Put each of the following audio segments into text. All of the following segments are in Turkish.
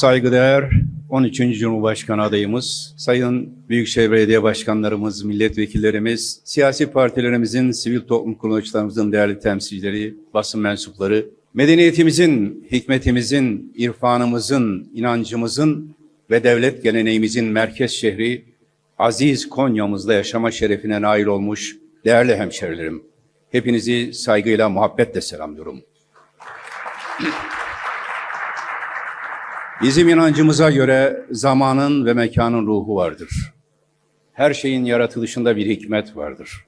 Saygıdeğer 13. Cumhurbaşkanı adayımız, Sayın Büyükşehir Belediye Başkanlarımız, milletvekillerimiz, siyasi partilerimizin, sivil toplum kuruluşlarımızın değerli temsilcileri, basın mensupları, medeniyetimizin, hikmetimizin, irfanımızın, inancımızın ve devlet geleneğimizin merkez şehri aziz Konya'mızda yaşama şerefine nail olmuş değerli hemşerilerim. Hepinizi saygıyla, muhabbetle selamlıyorum. Bizim inancımıza göre zamanın ve mekanın ruhu vardır. Her şeyin yaratılışında bir hikmet vardır.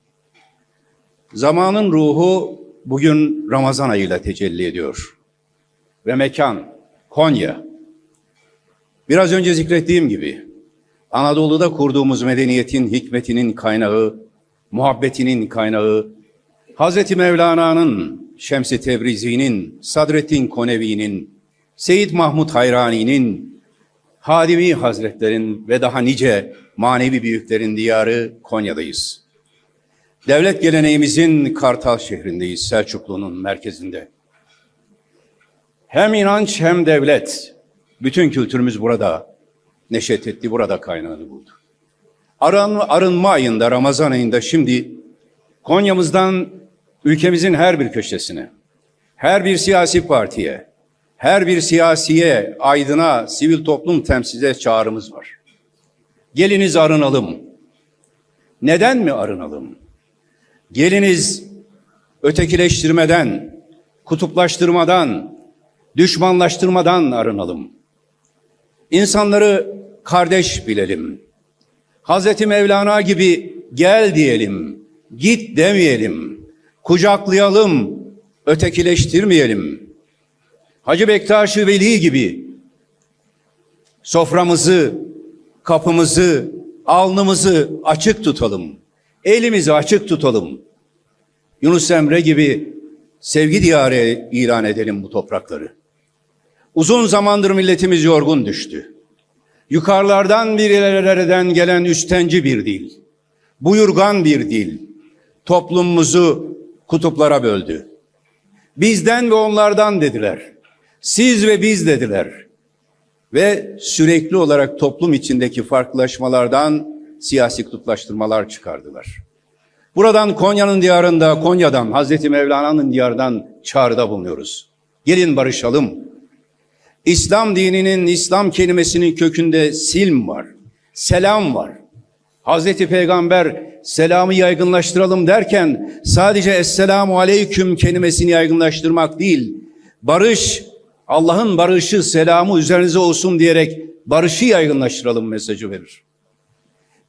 Zamanın ruhu bugün Ramazan ayıyla tecelli ediyor. Ve mekan Konya. Biraz önce zikrettiğim gibi Anadolu'da kurduğumuz medeniyetin hikmetinin kaynağı, muhabbetinin kaynağı, Hazreti Mevlana'nın, Şems-i Tebrizi'nin, Sadreddin Konevi'nin, Seyyid Mahmud Hayrani'nin, Hadimi Hazretlerin ve daha nice manevi büyüklerin diyarı Konya'dayız. Devlet geleneğimizin Kartal şehrindeyiz, Selçuklu'nun merkezinde. Hem inanç hem devlet, bütün kültürümüz burada neşet etti, burada kaynağını buldu. Arın, arınma ayında, Ramazan ayında şimdi Konya'mızdan ülkemizin her bir köşesine, her bir siyasi partiye, her bir siyasiye, aydına, sivil toplum temsilciye çağrımız var. Geliniz arınalım. Neden mi arınalım? Geliniz ötekileştirmeden, kutuplaştırmadan, düşmanlaştırmadan arınalım. İnsanları kardeş bilelim. Hazreti Mevlana gibi gel diyelim, git demeyelim, kucaklayalım, ötekileştirmeyelim. Hacı Bektaş-ı Veli gibi soframızı, kapımızı, alnımızı açık tutalım. Elimizi açık tutalım. Yunus Emre gibi sevgi diyarı ilan edelim bu toprakları. Uzun zamandır milletimiz yorgun düştü. Yukarılardan bir yerlerden gelen üstenci bir dil, buyurgan bir dil toplumumuzu kutuplara böldü. Bizden ve onlardan dediler. Siz ve biz dediler. Ve sürekli olarak toplum içindeki farklılaşmalardan siyasi kutuplaştırmalar çıkardılar. Buradan Konya'nın diyarında, Konya'dan, Hazreti Mevlana'nın diyarından çağrıda bulunuyoruz. Gelin barışalım. İslam dininin, İslam kelimesinin kökünde silm var, selam var. Hazreti Peygamber selamı yaygınlaştıralım derken sadece Esselamu Aleyküm kelimesini yaygınlaştırmak değil, barış, Allah'ın barışı, selamı üzerinize olsun diyerek barışı yaygınlaştıralım mesajı verir.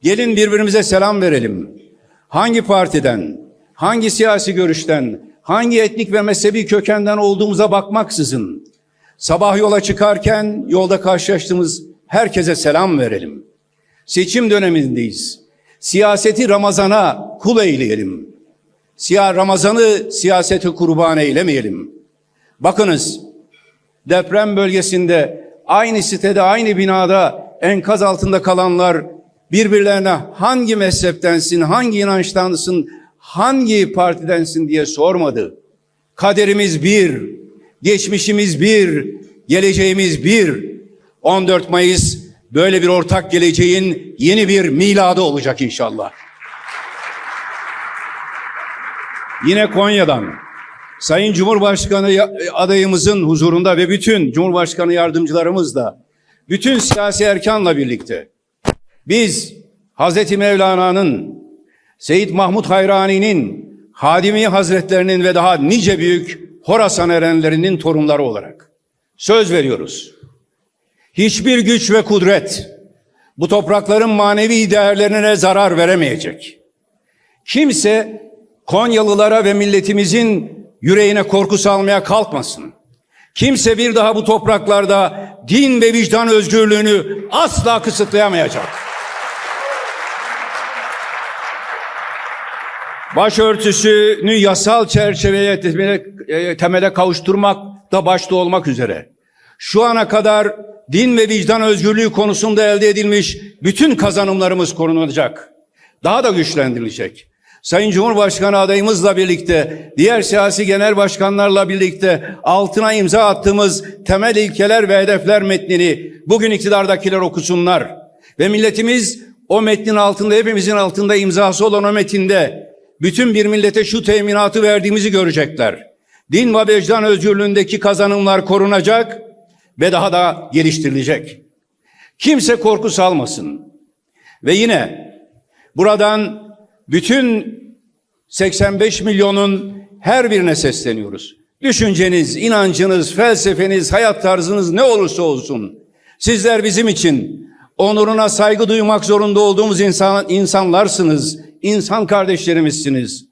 Gelin birbirimize selam verelim. Hangi partiden, hangi siyasi görüşten, hangi etnik ve mezhebi kökenden olduğumuza bakmaksızın sabah yola çıkarken yolda karşılaştığımız herkese selam verelim. Seçim dönemindeyiz. Siyaseti Ramazan'a kul eyleyelim. Siyah Ramazan'ı siyasete kurban eylemeyelim. Bakınız deprem bölgesinde aynı sitede aynı binada enkaz altında kalanlar birbirlerine hangi mezheptensin, hangi inançtansın, hangi partidensin diye sormadı. Kaderimiz bir, geçmişimiz bir, geleceğimiz bir. 14 Mayıs böyle bir ortak geleceğin yeni bir miladı olacak inşallah. Yine Konya'dan Sayın Cumhurbaşkanı adayımızın huzurunda ve bütün Cumhurbaşkanı yardımcılarımızla, bütün siyasi erkanla birlikte biz Hazreti Mevlana'nın, Seyyid Mahmud Hayrani'nin, Hadimi Hazretlerinin ve daha nice büyük Horasan erenlerinin torunları olarak söz veriyoruz. Hiçbir güç ve kudret bu toprakların manevi değerlerine zarar veremeyecek. Kimse Konyalılara ve milletimizin yüreğine korku salmaya kalkmasın. Kimse bir daha bu topraklarda din ve vicdan özgürlüğünü asla kısıtlayamayacak. Başörtüsünü yasal çerçeveye temele, e, temele kavuşturmak da başta olmak üzere. Şu ana kadar din ve vicdan özgürlüğü konusunda elde edilmiş bütün kazanımlarımız korunacak. Daha da güçlendirilecek. Sayın Cumhurbaşkanı adayımızla birlikte, diğer siyasi genel başkanlarla birlikte altına imza attığımız temel ilkeler ve hedefler metnini bugün iktidardakiler okusunlar. Ve milletimiz o metnin altında, hepimizin altında imzası olan o metinde bütün bir millete şu teminatı verdiğimizi görecekler. Din ve vicdan özgürlüğündeki kazanımlar korunacak ve daha da geliştirilecek. Kimse korku salmasın. Ve yine buradan bütün 85 milyonun her birine sesleniyoruz. Düşünceniz, inancınız, felsefeniz, hayat tarzınız ne olursa olsun sizler bizim için onuruna saygı duymak zorunda olduğumuz insan, insanlarsınız, insan kardeşlerimizsiniz.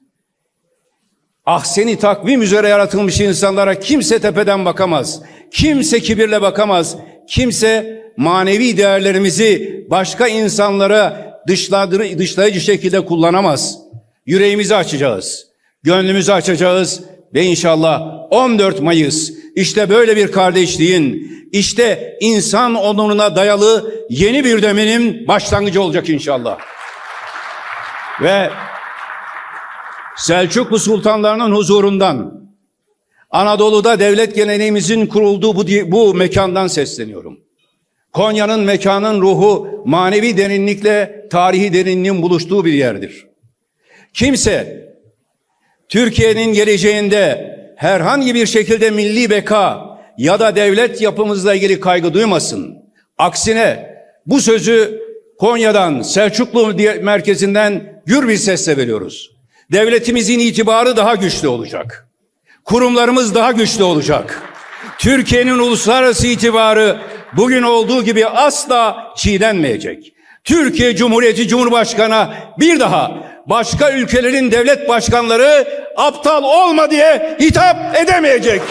Ahseni takvim üzere yaratılmış insanlara kimse tepeden bakamaz. Kimse kibirle bakamaz. Kimse manevi değerlerimizi başka insanlara dışladır, dışlayıcı şekilde kullanamaz. Yüreğimizi açacağız. Gönlümüzü açacağız ve inşallah 14 Mayıs işte böyle bir kardeşliğin, işte insan onuruna dayalı yeni bir dönemin başlangıcı olacak inşallah. Ve Selçuklu sultanlarının huzurundan Anadolu'da devlet geleneğimizin kurulduğu bu, bu mekandan sesleniyorum. Konya'nın mekanın ruhu manevi derinlikle tarihi derinliğin buluştuğu bir yerdir. Kimse Türkiye'nin geleceğinde herhangi bir şekilde milli beka ya da devlet yapımızla ilgili kaygı duymasın. Aksine bu sözü Konya'dan, Selçuklu merkezinden gür bir sesle veriyoruz. Devletimizin itibarı daha güçlü olacak. Kurumlarımız daha güçlü olacak. Türkiye'nin uluslararası itibarı bugün olduğu gibi asla çiğnenmeyecek. Türkiye Cumhuriyeti Cumhurbaşkanı bir daha başka ülkelerin devlet başkanları aptal olma diye hitap edemeyecek.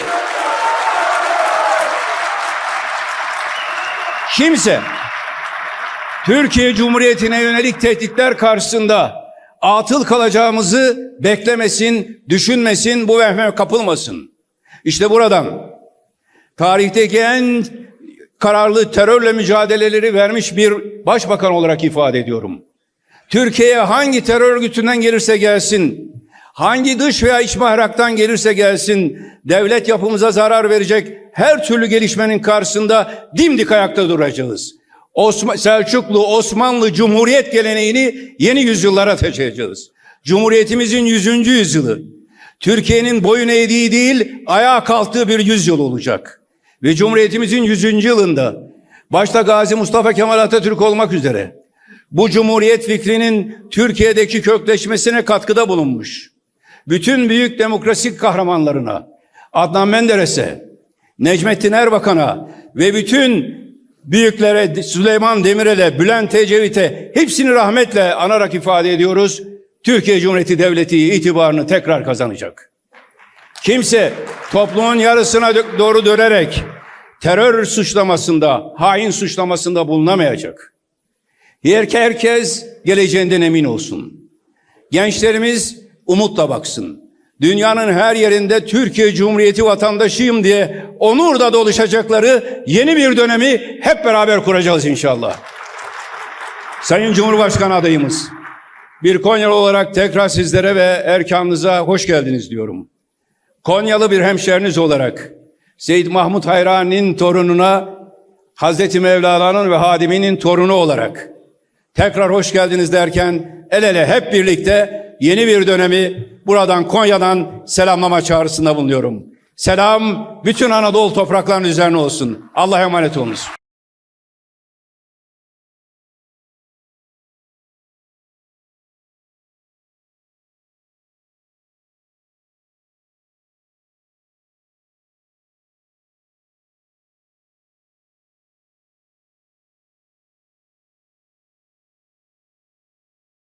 Kimse Türkiye Cumhuriyeti'ne yönelik tehditler karşısında atıl kalacağımızı beklemesin, düşünmesin, bu vehme kapılmasın. İşte buradan tarihteki en kararlı terörle mücadeleleri vermiş bir başbakan olarak ifade ediyorum. Türkiye'ye hangi terör örgütünden gelirse gelsin, hangi dış veya iç mihraktan gelirse gelsin, devlet yapımıza zarar verecek her türlü gelişmenin karşısında dimdik ayakta duracağız. Osman, Selçuklu, Osmanlı Cumhuriyet geleneğini yeni yüzyıllara taşıyacağız. Cumhuriyetimizin 100. yüzyılı. Türkiye'nin boyun eğdiği değil, ayağa kalktığı bir yüzyıl olacak. Ve Cumhuriyetimizin 100. yılında başta Gazi Mustafa Kemal Atatürk olmak üzere bu cumhuriyet fikrinin Türkiye'deki kökleşmesine katkıda bulunmuş. Bütün büyük demokrasi kahramanlarına, Adnan Menderes'e, Necmettin Erbakan'a ve bütün büyüklere Süleyman Demirel'e, Bülent Ecevit'e hepsini rahmetle anarak ifade ediyoruz. Türkiye Cumhuriyeti Devleti itibarını tekrar kazanacak. Kimse toplumun yarısına doğru dönerek terör suçlamasında, hain suçlamasında bulunamayacak. Her- Herkes geleceğinden emin olsun. Gençlerimiz umutla baksın. Dünyanın her yerinde Türkiye Cumhuriyeti vatandaşıyım diye onurla doluşacakları yeni bir dönemi hep beraber kuracağız inşallah. Sayın Cumhurbaşkanı adayımız, bir Konyalı olarak tekrar sizlere ve erkanınıza hoş geldiniz diyorum. Konyalı bir hemşeriniz olarak Seyyid Mahmut Hayrani'nin torununa Hazreti Mevlana'nın ve hadiminin torunu olarak tekrar hoş geldiniz derken el ele hep birlikte yeni bir dönemi buradan Konya'dan selamlama çağrısında bulunuyorum. Selam bütün Anadolu topraklarının üzerine olsun. Allah'a emanet olunuz.